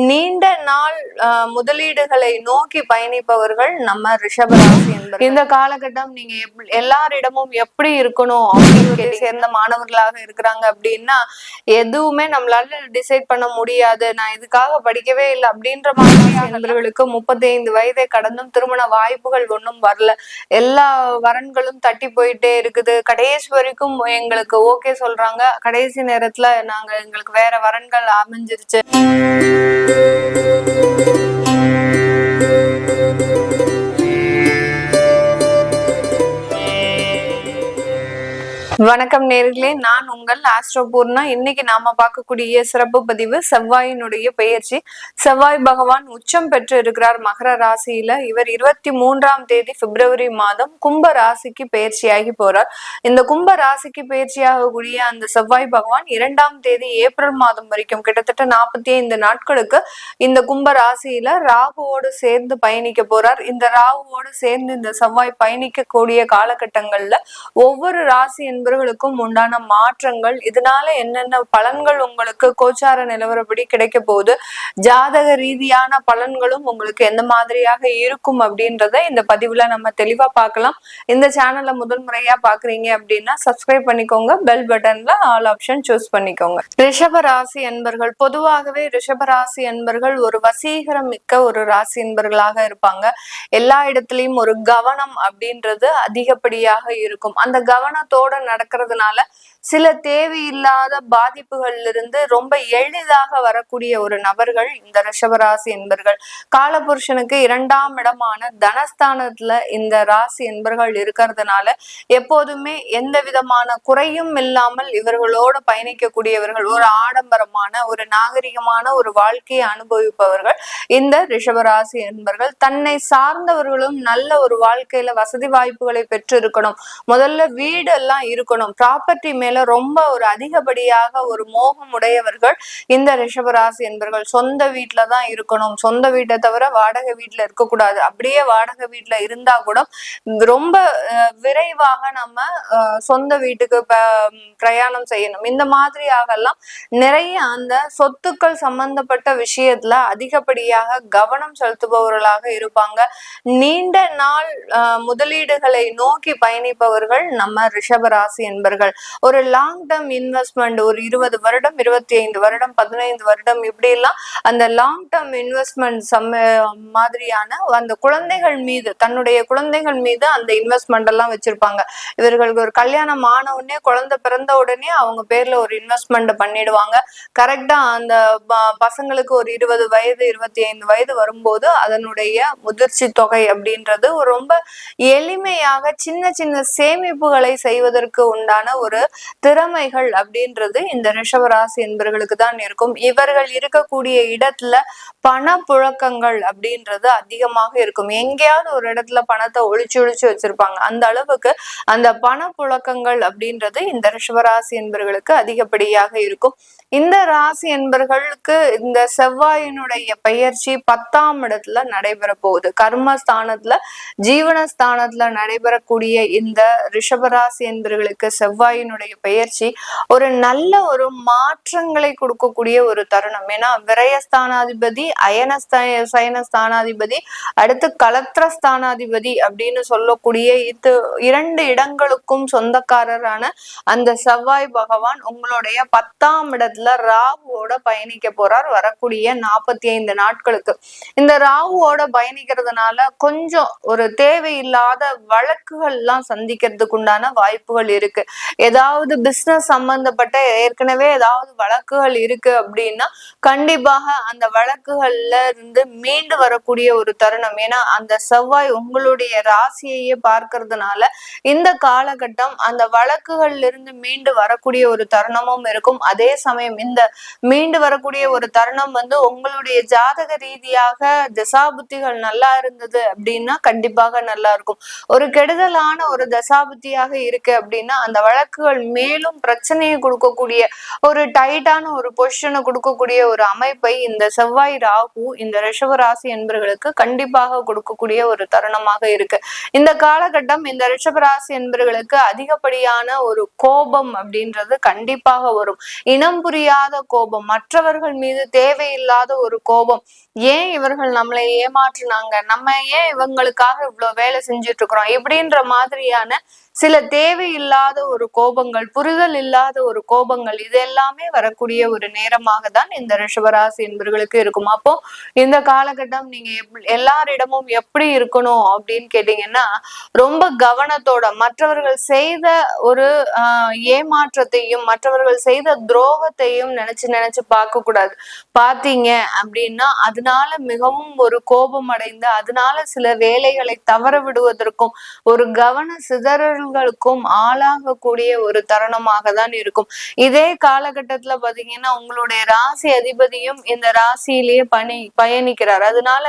நீண்ட நாள் முதலீடுகளை நோக்கி பயணிப்பவர்கள் நம்ம ரிஷபராசி என்பது இந்த காலகட்டம் நீங்க எல்லாரிடமும் எப்படி இருக்கணும்? அப்படின்னு சேர்ந்த மாணவர்களாக இருக்கிறாங்க அப்படின்னா எதுவுமே நம்மளால டிசைட் பண்ண முடியாது. நான் இதுக்காக படிக்கவே இல்லை அப்படின்ற மாதிரி நண்பர்களுக்கு முப்பத்தி ஐந்து வயதை கடந்தும் திருமண வாய்ப்புகள் ஒன்றும் வரல. எல்லா வரன்களும் தட்டி போயிட்டே இருக்குது. கடைசி வரைக்கும் எங்களுக்கு ஓகே சொல்றாங்க. கடைசி நேரத்துல நாங்க எங்களுக்கு வேற வரன்கள் அமைஞ்சிருச்சு. Música வணக்கம் நேர்களே நான் உங்கள் ஆஸ்ட்ரோபூர்ணா இன்னைக்கு நாம பார்க்கக்கூடிய சிறப்பு பதிவு செவ்வாயினுடைய பெயர்ச்சி. செவ்வாய் பகவான் உச்சம் பெற்று இருக்கிறார் மகர ராசியில. இவர் இருபத்தி மூன்றாம் தேதி பிப்ரவரி மாதம் கும்ப ராசிக்கு பயிற்சியாகி போறார். இந்த கும்ப ராசிக்கு பயிற்சியாகக்கூடிய அந்த செவ்வாய் பகவான் இரண்டாம் தேதி ஏப்ரல் மாதம் வரைக்கும் கிட்டத்தட்ட நாற்பத்தி ஐந்து நாட்களுக்கு இந்த கும்ப ராசியில ராகுவோடு சேர்ந்து பயணிக்க போறார். இந்த ராகுவோடு சேர்ந்து இந்த செவ்வாய் பயணிக்கக்கூடிய காலகட்டங்கள்ல ஒவ்வொரு ராசி என்பது நபர்களுக்கும் உண்டான மாற்றங்கள். இதனால என்னென்ன பலன்கள் உங்களுக்கு கோச்சார நிலவரப்படி கிடைக்க போகுது? ஜாதக ரீதியான பலன்களும் உங்களுக்கு எந்த மாதிரியாக இருக்கும் அப்படின்றத இந்த பதிவுல நம்ம தெளிவா பார்க்கலாம். இந்த சேனலை முதல் முறையா பாக்குறீங்க அப்படின்னா சப்ஸ்கிரைப் பண்ணிக்கோங்க. பெல் பட்டன்ல ஆல் ஆப்ஷன் சூஸ் பண்ணிக்கோங்க. ரிஷப ராசி என்பர்கள் பொதுவாகவே ரிஷப ராசி என்பர்கள் ஒரு வசீகரம் மிக்க ஒரு ராசி என்பர்களாக இருப்பாங்க. எல்லா இடத்துலயும் ஒரு கவனம் அப்படின்றது அதிகப்படியாக இருக்கும். அந்த கவனத்தோட நடக்கிறதுனால சில தேவையில்லாத பாதிப்புகள்ல இருந்து ரொம்ப எளிதாக வரக்கூடிய ஒரு நபர்கள் இந்த ரிஷபராசி என்பர்கள். காலபுருஷனுக்கு இரண்டாம் இடமான தனஸ்தானத்துல இந்த ராசி என்பர்கள் இருக்கிறதுனால எப்போதுமே எந்த விதமான குறையும் இல்லாமல் இவர்களோடு பயணிக்கக்கூடியவர்கள் ஒரு ஆடம்பரமான ஒரு நாகரிகமான ஒரு வாழ்க்கையை அனுபவிப்பவர்கள் இந்த ரிஷபராசி என்பர்கள். தன்னை சார்ந்தவர்களும் நல்ல ஒரு வாழ்க்கையில வசதி வாய்ப்புகளை பெற்று இருக்கணும் முதல்ல வீடு எல்லாம் இருக்கணும். ப்ராப்பர்ட்டி மேல மேல ரொம்ப ஒரு அதிகப்படியாக ஒரு மோகம் உடையவர்கள் இந்த ரிஷபராசி என்பர்கள். சொந்த வீட்டுல தான் இருக்கணும். சொந்த வீட்டை தவிர வாடகை வீட்டுல இருக்கக்கூடாது அப்படியே வாடகை வீட்டுல இருந்தா கூட ரொம்ப விரைவாக நம்ம சொந்த வீட்டுக்கு பிரயாணம் செய்யணும். இந்த மாதிரியாகலாம் நிறைய அந்த சொத்துக்கள் சம்பந்தப்பட்ட விஷயத்துல அதிகப்படியாக கவனம் செலுத்துபவர்களாக இருப்பாங்க. நீண்ட நாள் முதலீடுகளை நோக்கி பயணிப்பவர்கள் நம்ம ரிஷபராசி என்பர்கள். ஒரு லாங் டேர்ம் இன்வெஸ்ட்மெண்ட் ஒரு இருபது வருடம் இருபத்தி ஐந்து வருடம் பதினைந்து வருடம் இப்படி எல்லாம் அந்த லாங் டேர்ம் இன்வெஸ்ட்மெண்ட் சம்ம மாதிரியான அந்த குழந்தைகள் மீது தன்னுடைய குழந்தைகள் மீது அந்த இன்வெஸ்ட்மெண்ட் எல்லாம் வச்சிருப்பாங்க. இவர்களுக்கு ஒரு கல்யாணம் ஆன உடனே குழந்தை பிறந்த உடனே அவங்க பேர்ல ஒரு இன்வெஸ்ட்மெண்ட் பண்ணிடுவாங்க. கரெக்டா அந்த ப- பசங்களுக்கு ஒரு இருபது வயது இருபத்தி ஐந்து வயது வரும்போது அதனுடைய முதிர்ச்சி தொகை அப்படின்றது ஒரு ரொம்ப எளிமையாக சின்ன சின்ன சேமிப்புகளை செய்வதற்கு உண்டான ஒரு திறமைகள் அப்படின்றது இந்த ரிஷபராசி என்பவர்களுக்கு தான் இருக்கும். இவர்கள் இருக்கக்கூடிய இடத்துல பணப்புழக்கங்கள் அப்படின்றது அதிகமாக இருக்கும். எங்கேயாவது ஒரு இடத்துல பணத்தை ஒழிச்சு ஒழிச்சு வச்சிருப்பாங்க. அந்த அளவுக்கு அந்த பணப்புழக்கங்கள் அப்படின்றது இந்த ரிஷபராசி என்பவர்களுக்கு அதிகப்படியாக இருக்கும். இந்த ராசி என்பர்களுக்கு இந்த செவ்வாயினுடைய பயிற்சி பத்தாம் இடத்துல நடைபெற போகுது. கர்மஸ்தானத்துல ஜீவனஸ்தானத்துல நடைபெறக்கூடிய இந்த ரிஷபராசி என்பர்களுக்கு செவ்வாயினுடைய பெயர்ச்சி ஒரு நல்ல ஒரு மாற்றங்களை கொடுக்கக்கூடிய ஒரு தருணம். ஏன்னா விரயஸ்தானாதிபதி அயனஸ்தய ஸ்தானாதிபதி அடுத்து கலத்திரஸ்தானாதிபதி அப்படின்னு சொல்லக்கூடிய இது இரண்டு இடங்களுக்கும் சொந்தக்காரரான அந்த செவ்வாய் பகவான் உங்களுடைய பத்தாம் இடத்துல ராகுவோட பயணிக்க போறார். வரக்கூடிய நாற்பத்தி ஐந்து நாட்களுக்கு. இந்த ராகுவோட பயணிக்கிறதுனால கொஞ்சம் ஒரு தேவையில்லாத வழக்குகள் எல்லாம் சந்திக்கிறதுக்கு உண்டான வாய்ப்புகள் இருக்கு. ஏதாவது பிசினஸ் சம்பந்தப்பட்ட ஏற்கனவே ஏதாவது வழக்குகள் இருக்கு அப்படின்னா கண்டிப்பாக அந்த வழக்குகள்ல இருந்து மீண்டு வரக்கூடிய ஒரு தருணம். ஏன்னா அந்த செவ்வாய் உங்களுடைய ராசியையே பார்க்கறதுனால இந்த காலகட்டம் அந்த வழக்குகள்ல இருந்து மீண்டு வரக்கூடிய ஒரு தருணமும் இருக்கும். அதே சமயம் இந்த மீண்டு வரக்கூடிய ஒரு தருணம் வந்து உங்களுடைய ஜாதக ரீதியாக தசாபுத்திகள் நல்லா இருந்தது அப்படின்னா கண்டிப்பாக நல்லா இருக்கும். ஒரு கெடுதலான ஒரு தசாபுத்தியாக இருக்கு அப்படின்னா அந்த வழக்குகள் மேலும் பிரச்சனையை கொடுக்கக்கூடிய ஒரு டைட்டான ஒரு பொசிஷனை கொடுக்கக்கூடிய ஒரு அமைப்பை இந்த செவ்வாய் ராகு இந்த ரிஷப ராசி என்பர்களுக்கு கண்டிப்பாக கொடுக்கக்கூடிய ஒரு தருணமாக இருக்கு. இந்த காலகட்டம் இந்த ரிஷப ராசி என்பர்களுக்கு அதிகப்படியான ஒரு கோபம் அப்படின்றது கண்டிப்பாக வரும். இனம் புரியாத கோபம் மற்றவர்கள் மீது தேவையில்லாத ஒரு கோபம். ஏன் இவர்கள் நம்மளை ஏமாற்றினாங்க? நம்ம ஏன் இவங்களுக்காக இவ்வளவு வேலை செஞ்சுட்டு இருக்கிறோம்? இப்படின்ற மாதிரியான சில தேவையில்லாத ஒரு கோபங்கள் புரிதல் இல்லாத ஒரு கோபங்கள் இது எல்லாமே வரக்கூடிய ஒரு நேரமாக தான் இந்த ரிஷபராசி என்பவர்களுக்கு இருக்கும். அப்போ இந்த காலகட்டம் நீங்க எல்லாரிடமும் எப்படி இருக்கணும் அப்படின்னு கேட்டீங்கன்னா ரொம்ப கவனத்தோட மற்றவர்கள் செய்த ஒரு ஆஹ் ஏமாற்றத்தையும் மற்றவர்கள் செய்த துரோகத்தையும் நினைச்சு நினைச்சு பார்க்க கூடாது பாத்தீங்க அப்படின்னா அதனால மிகவும் ஒரு கோபம் அடைந்து அதனால சில வேலைகளை தவற விடுவதற்கும் ஒரு கவன சிதறல்களுக்கும் ஆளாகக்கூடிய ஒரு தருணமாக தான் இருக்கும். இதே காலகட்டத்துல பாத்தீங்கன்னா உங்களுடைய ராசி அதிபதியும் இந்த ராசியிலேயே பணி பயணிக்கிறார். அதனால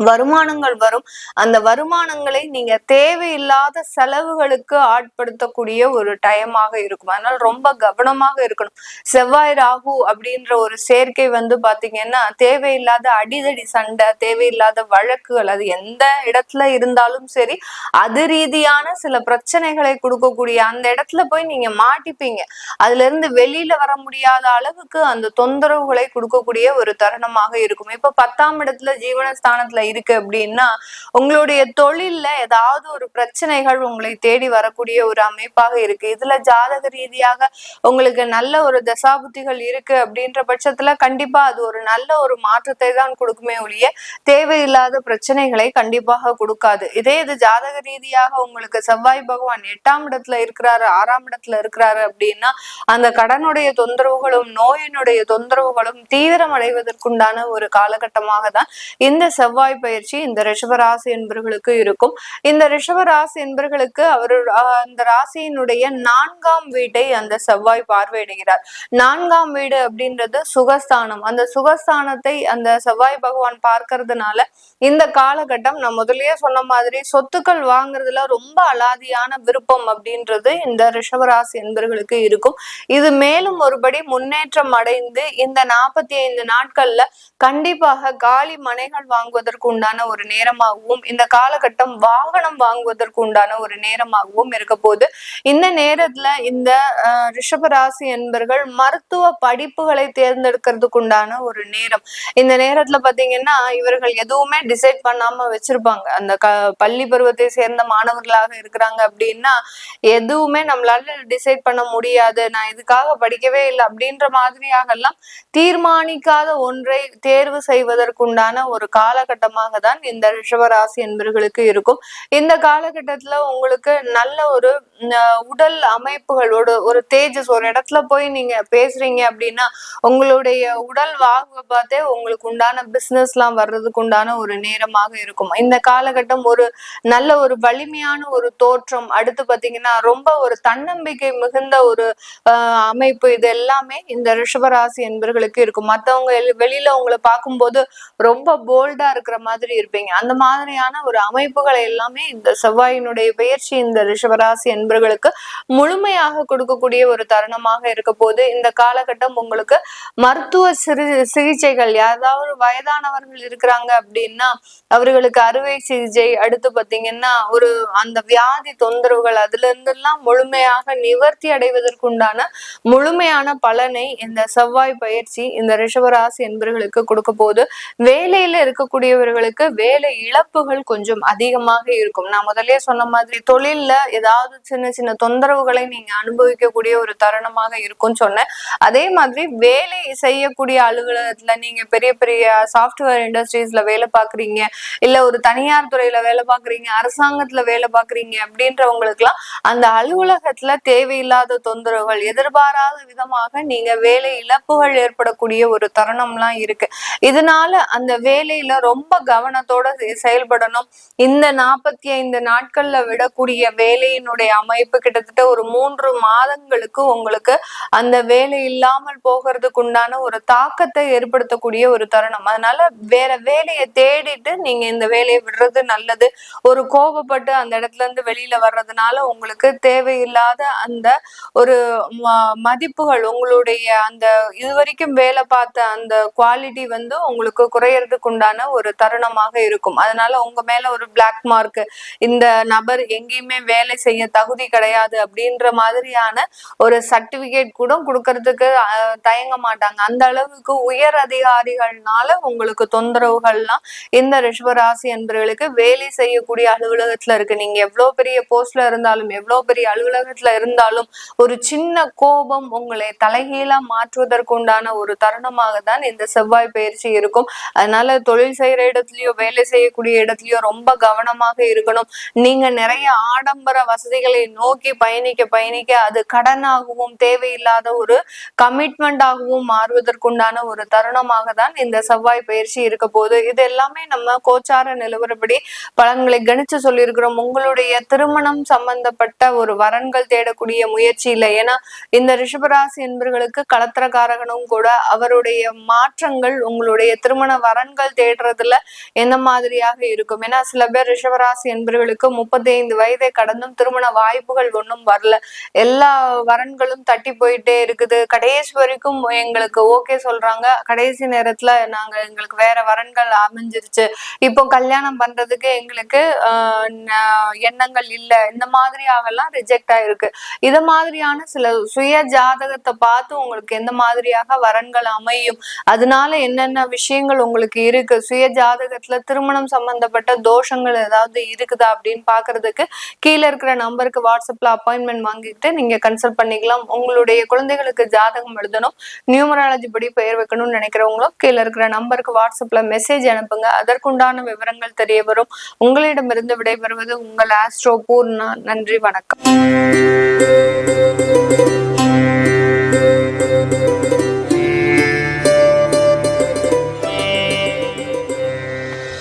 வருமானங்கள் வரும். அந்த வருமானங்களை நீங்க தேவையில்லாத செலவுகளுக்கு ஆட்படுத்தக்கூடிய ஒரு டயமாக இருக்கும். அதனால ரொம்ப கவனமாக இருக்கணும். செவ்வாய் ராகு அப்படின்ற ஒரு சேர்க்கை வந்து பாத்தீங்கன்னா தேவையில்லாத அடிதடி சண்டை தேவையில்லாத வழக்குகள் அது எந்த இடத்துல இருந்தாலும் சரி அது ரீதியான சில பிரச்சனைகளை கொடுக்கக்கூடிய அந்த இடத்துல போய் நீங்க மாட்டிப்பீங்க. அதுல இருந்து வெளியில வர முடியாத அளவுக்கு அந்த தொந்தரவுகளை கொடுக்கக்கூடிய ஒரு தருணமாக இருக்கும். இப்ப பத்தாம் இடத்துல ஜீவனஸ்தானத்துல இருக்கு அப்படின்னா உங்களுடைய தொழில்ல ஏதாவது ஒரு பிரச்சனைகள் உங்களை தேடி வரக்கூடிய ஒரு அமைப்பாக இருக்கு. இதுல ஜாதக ரீதியாக உங்களுக்கு நல்ல ஒரு தசாபுத்திகள் இருக்கு அப்படின்ற பட்சத்துல கண்டிப்பா அது ஒரு நல்ல ஒரு மாற்றத்தை தான் கொடுக்குமே ஒழிய தேவையில்லாத பிரச்சனைகளை கண்டிப்பாக கொடுக்காது. இதே இது ஜாதக ரீதியாக உங்களுக்கு செவ்வாய் பகவான் எட்டாம் இடத்துல இருக்கிறாரு ஆறாம் இடத்துல இருக்கிறாரு அப்படின்னா அந்த கடனுடைய தொந்தரவுகளும் நோயினுடைய தொந்தரவுகளும் தீவிரமடைவதற்குண்டான ஒரு காலகட்டமாக தான் இந்த செவ்வாய் பயிற்சி இந்த ரிஷபராசி என்பர்களுக்கு இருக்கும். இந்த ரிஷபராசி என்பர்களுக்கு அவர் அந்த ராசியினுடைய நான்காம் வீட்டை அந்த செவ்வாய் பார்வையிடுகிறார். நான்காம் வீடு அப்படின்றது சுகஸ்தானம். அந்த சுகஸ்தானத்தை அந்த செவ்வாய் பகவான் பார்க்கறதுனால இந்த காலகட்டம் நான் முதல்லயே சொன்ன மாதிரி சொத்துக்கள் வாங்குறதுல ரொம்ப அலாதியான விருப்பம் அப்படின்றது இந்த ரிஷபராசி என்பர்களுக்கு இருக்கும். இது மேலும் ஒருபடி முன்னேற்றம் அடைந்து இந்த நாற்பத்தி ஐந்து நாட்கள்ல கண்டிப்பாக காலி மனைகள் வாங்குவதற்கு உண்டான ஒரு நேரமாகவும் இந்த காலகட்டம் வாகனம் வாங்குவதற்கு உண்டான ஒரு நேரமாகவும் இருக்க போது இந்த நேரத்துல இந்த ரிஷபராசி என்பர்கள் மருத்துவ படிப்புகளை தேர்ந்தெடுக்கிறதுக்கு உண்டான ஒரு நேரம். இந்த நேரத்துல பாத்தீங்கன்னா இவர்கள் எதுவுமே டிசைட் பண்ணாம வச்சிருப்பாங்க. அந்த க பள்ளி பருவத்தை சேர்ந்த மாணவர்களாக இருக்கிறாங்க அப்படின்னா எதுவுமே நம்மளால டிசைட் பண்ண முடியாது. நான் இதுக்காக படிக்கவே இல்லை அப்படின்ற மாதிரியாக எல்லாம் தீர்மானிக்காத ஒன்றை தேர்வு செய்வதற்குண்டான ஒரு காலமாக தான் இந்த ரிஷபராசி என்பர்களுக்கு இருக்கும். இந்த காலகட்டத்துல உங்களுக்கு நல்ல ஒரு உடல் அமைப்புகளோட ஒரு தேஜஸ் ஒரு இடத்துல போய் நீங்க பேசுறீங்க அப்படின்னா உங்களுடைய உடல் வாகுவை பார்த்தே உங்களுக்கு உண்டான பிசினஸ் எல்லாம் வர்றதுக்கு உண்டான ஒரு நேரமாக இருக்கும். இந்த காலகட்டம் ஒரு நல்ல ஒரு வலிமையான ஒரு தோற்றம். அடுத்து பாத்தீங்கன்னா ரொம்ப ஒரு தன்னம்பிக்கை மிகுந்த ஒரு அமைப்பு இது எல்லாமே இந்த ரிஷபராசி என்பர்களுக்கு இருக்கும். மத்தவங்க வெளியில உங்களை பார்க்கும்போது ரொம்ப போல்டா இருக்கிற மாதிரி இருப்பீங்க. அந்த மாதிரியான ஒரு அமைப்புகளை எல்லாமே இந்த செவ்வாயினுடைய பயிற்சி இந்த ரிஷபராசி என்பர்களுக்கு முழுமையாக கொடுக்கக்கூடிய ஒரு தருணமாக இருக்க போது இந்த காலகட்டம் உங்களுக்கு மருத்துவ சிறு சிகிச்சைகள் யாராவது வயதானவர்கள் இருக்கிறாங்க அப்படின்னா அவர்களுக்கு அறுவை சிகிச்சை அடுத்து பாத்தீங்கன்னா ஒரு அந்த வியாதி தொந்தரவுகள் அதுல இருந்தெல்லாம் முழுமையாக நிவர்த்தி அடைவதற்குண்டான முழுமையான பலனை இந்த செவ்வாய் பயிற்சி இந்த ரிஷபராசி என்பவர்களுக்கு கொடுக்க போது வேலையில இருக்கக்கூடிய இருக்கக்கூடியவர்களுக்கு வேலை இழப்புகள் கொஞ்சம் அதிகமாக இருக்கும். நான் முதலே சொன்ன மாதிரி தொழில்ல ஏதாவது சின்ன சின்ன தொந்தரவுகளை நீங்க அனுபவிக்கக்கூடிய ஒரு தருணமாக இருக்கும்னு சொன்னேன். அதே மாதிரி வேலை செய்யக்கூடிய அலுவலகத்துல நீங்க பெரிய பெரிய சாஃப்ட்வேர் இண்டஸ்ட்ரீஸ்ல வேலை பாக்குறீங்க இல்ல ஒரு தனியார் துறையில வேலை பாக்குறீங்க அரசாங்கத்துல வேலை பாக்குறீங்க அப்படின்றவங்களுக்கு எல்லாம் அந்த அலுவலகத்துல தேவையில்லாத தொந்தரவுகள் எதிர்பாராத விதமாக நீங்க வேலை இழப்புகள் ஏற்படக்கூடிய ஒரு தருணம்லாம் இருக்கு. இதனால அந்த வேலையில ரொம்ப கவனத்தோட செயல்படணும். இந்த நாற்பத்தி ஐந்து நாட்கள்ல விடக்கூடிய வேலையினுடைய அமைப்பு கிட்டத்தட்ட ஒரு மூன்று மாதங்களுக்கு உங்களுக்கு அந்த வேலை இல்லாமல் போகிறதுக்கு உண்டான ஒரு தாக்கத்தை ஏற்படுத்தக்கூடிய ஒரு தருணம். அதனால வேற வேலையை தேடிட்டு நீங்க இந்த வேலையை விடுறது நல்லது. ஒரு கோபப்பட்டு அந்த இடத்துல இருந்து வெளியில வர்றதுனால உங்களுக்கு தேவையில்லாத அந்த ஒரு ம- மதிப்புகள் உங்களுடைய அந்த இதுவரைக்கும் வேலை பார்த்த அந்த குவாலிட்டி வந்து உங்களுக்கு குறையறதுக்கு உண்டான ஒரு தருணமாக இருக்கும். அதனால உங்க மேல ஒரு பிளாக் மார்க் இந்த நபர் எங்கேயுமே வேலை செய்ய தகுதி கிடையாது அப்படின்ற மாதிரியான ஒரு சர்டிபிகேட் கூட கொடுக்கறதுக்கு தயங்க மாட்டாங்க. அந்த அளவுக்கு உயர் அதிகாரிகள்னால உங்களுக்கு தொந்தரவுகள்லாம் இந்த ரிஷபராசி என்பவர்களுக்கு வேலை செய்யக்கூடிய அலுவலகத்துல இருக்கு. நீங்க எவ்வளவு பெரிய போஸ்ட்ல இருந்தாலும் எவ்வளவு பெரிய அலுவலகத்துல இருந்தாலும் ஒரு சின்ன கோபம் உங்களை தலைகீழா மாற்றுவதற்கு உண்டான ஒரு தருணமாக தான் இந்த செவ்வாய் பயிற்சி இருக்கும். அதனால தொழில் செய்யற இடத்துலயோ வேலை செய்யக்கூடிய இடத்துலயோ ரொம்ப கவனமாக இருக்கணும். நீங்க நிறைய ஆடம்பர வசதிகளை நோக்கி பயணிக்க பயணிக்க அது கடனாகவும் தேவையில்லாத ஒரு கமிட்மெண்டாகவும் மாறுவதற்குண்டான ஒரு தருணமாக தான் இந்த செவ்வாய் பயிற்சி இருக்க போகுது. இது எல்லாமே நம்ம கோச்சார நிலவரப்படி பலன்களை கணிச்சு சொல்லியிருக்கிறோம். உங்களுடைய திருமணம் சம்பந்தப்பட்ட ஒரு வரன்கள் தேடக்கூடிய முயற்சி இல்லை. ஏன்னா இந்த ரிஷபராசி என்பர்களுக்கு களத்திரக்காரகனும் கூட அவருடைய மாற்றங்கள் உங்களுடைய திருமண வரன்கள் தேடுறதுல எந்த மாதிரியாக இருக்கும்? ஏன்னா சில பேர் ரிஷவராசி என்பவர்களுக்கு முப்பத்தி ஐந்து வயதை கடந்தும் திருமண வாய்ப்புகள் ஒன்றும் வரல. எல்லா வரன்களும் தட்டி போயிட்டே இருக்குது. கடைசி வரைக்கும் எங்களுக்கு ஓகே சொல்றாங்க. கடைசி நேரத்துல நாங்க எங்களுக்கு வேற வரன்கள் அமைஞ்சிருச்சு. இப்போ கல்யாணம் பண்றதுக்கு எங்களுக்கு எண்ணங்கள் இல்ல. இந்த மாதிரியாகலாம் ரிஜெக்ட் ஆயிருக்கு. இது மாதிரியான சில சுய ஜாதகத்தை பார்த்து உங்களுக்கு எந்த மாதிரியாக வரன்கள் அமையும்? அதனால என்னென்ன விஷயங்கள் உங்களுக்கு இருக்கு? சுய ஜாதகத்துல திருமணம் சம்பந்தப்பட்ட தோஷங்கள் ஏதாவது இருக்குதா அப்படின்னு பாக்குறதுக்கு கீழே இருக்கிற நம்பருக்கு வாட்ஸ்அப்ல அப்பாயின்மெண்ட் வாங்கிட்டு நீங்க கன்சல்ட் பண்ணிக்கலாம். உங்களுடைய குழந்தைகளுக்கு ஜாதகம் எழுதணும். நியூமராலஜி படி பெயர் வைக்கணும்னு நினைக்கிறவங்களும் கீழே இருக்கிற நம்பருக்கு வாட்ஸ்அப்ல மெசேஜ் அனுப்புங்க. அதற்குண்டான விவரங்கள் தெரிய வரும். உங்களிடமிருந்து விடைபெறுவது உங்கள் ஆஸ்ட்ரோ பூர்ணா நன்றி வணக்கம்.